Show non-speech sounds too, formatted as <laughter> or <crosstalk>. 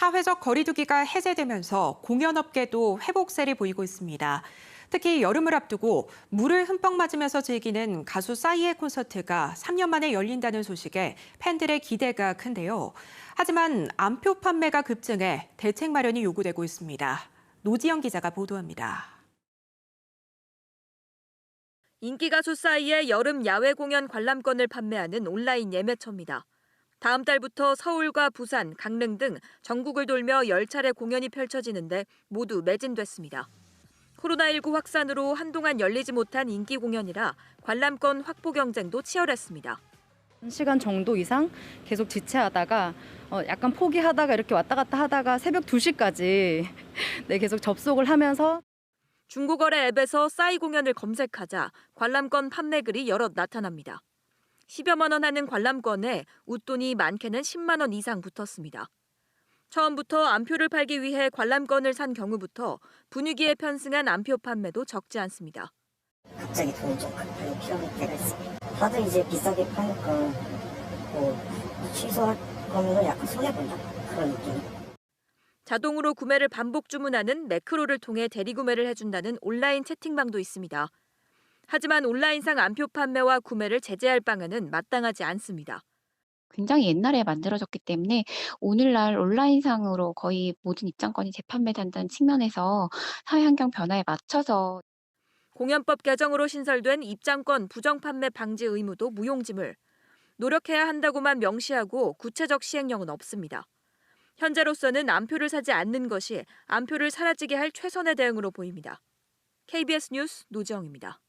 사회적 거리두기가 해제되면서 공연업계도 회복세를 보이고 있습니다. 특히 여름을 앞두고 물을 흠뻑 맞으면서 즐기는 가수 싸이의 콘서트가 3년 만에 열린다는 소식에 팬들의 기대가 큰데요. 하지만 암표 판매가 급증해 대책 마련이 요구되고 있습니다. 노지영 기자가 보도합니다. 인기 가수 싸이의 여름 야외 공연 관람권을 판매하는 온라인 예매처입니다. 다음 달부터 서울과 부산, 강릉 등 전국을 돌며 10차례 공연이 펼쳐지는데 모두 매진됐습니다. 코로나19 확산으로 한동안 열리지 못한 인기 공연이라 관람권 확보 경쟁도 치열했습니다. 한 시간 정도 이상 계속 지체하다가 어, 약간 포기하다가 이렇게 왔다 갔다 하다가 새벽 2시까지 <laughs> 네, 계속 접속을 하면서 중고거래 앱에서 싸이 공연을 검색하자 관람권 판매글이 여럿 나타납니다. 10여만 원 하는 관람권에 웃돈이 많게는 10만 원 이상 붙었습니다. 처음부터 암표를 팔기 위해 관람권을 산 경우부터 분위기에 편승한 암표 판매도 적지 않습니다. 갑자기 돈이 좀 많이 필요할 때가 있어요. 다들 이제 비싸게 파니까 뭐 취소할 거면 약간 손해본다 그런 느낌. 자동으로 구매를 반복 주문하는 매크로를 통해 대리구매를 해준다는 온라인 채팅방도 있습니다. 하지만 온라인상 암표 판매와 구매를 제재할 방안은 마땅하지 않습니다. 굉장히 옛날에 만들어졌기 때문에 오늘날 온라인상으로 거의 모든 입장권이 재판매된다는 측면에서 사회 환경 변화에 맞춰서 공연법 개정으로 신설된 입장권 부정 판매 방지 의무도 무용지물. 노력해야 한다고만 명시하고 구체적 시행령은 없습니다. 현재로서는 암표를 사지 않는 것이 암표를 사라지게 할 최선의 대응으로 보입니다. KBS 뉴스 노지영입니다.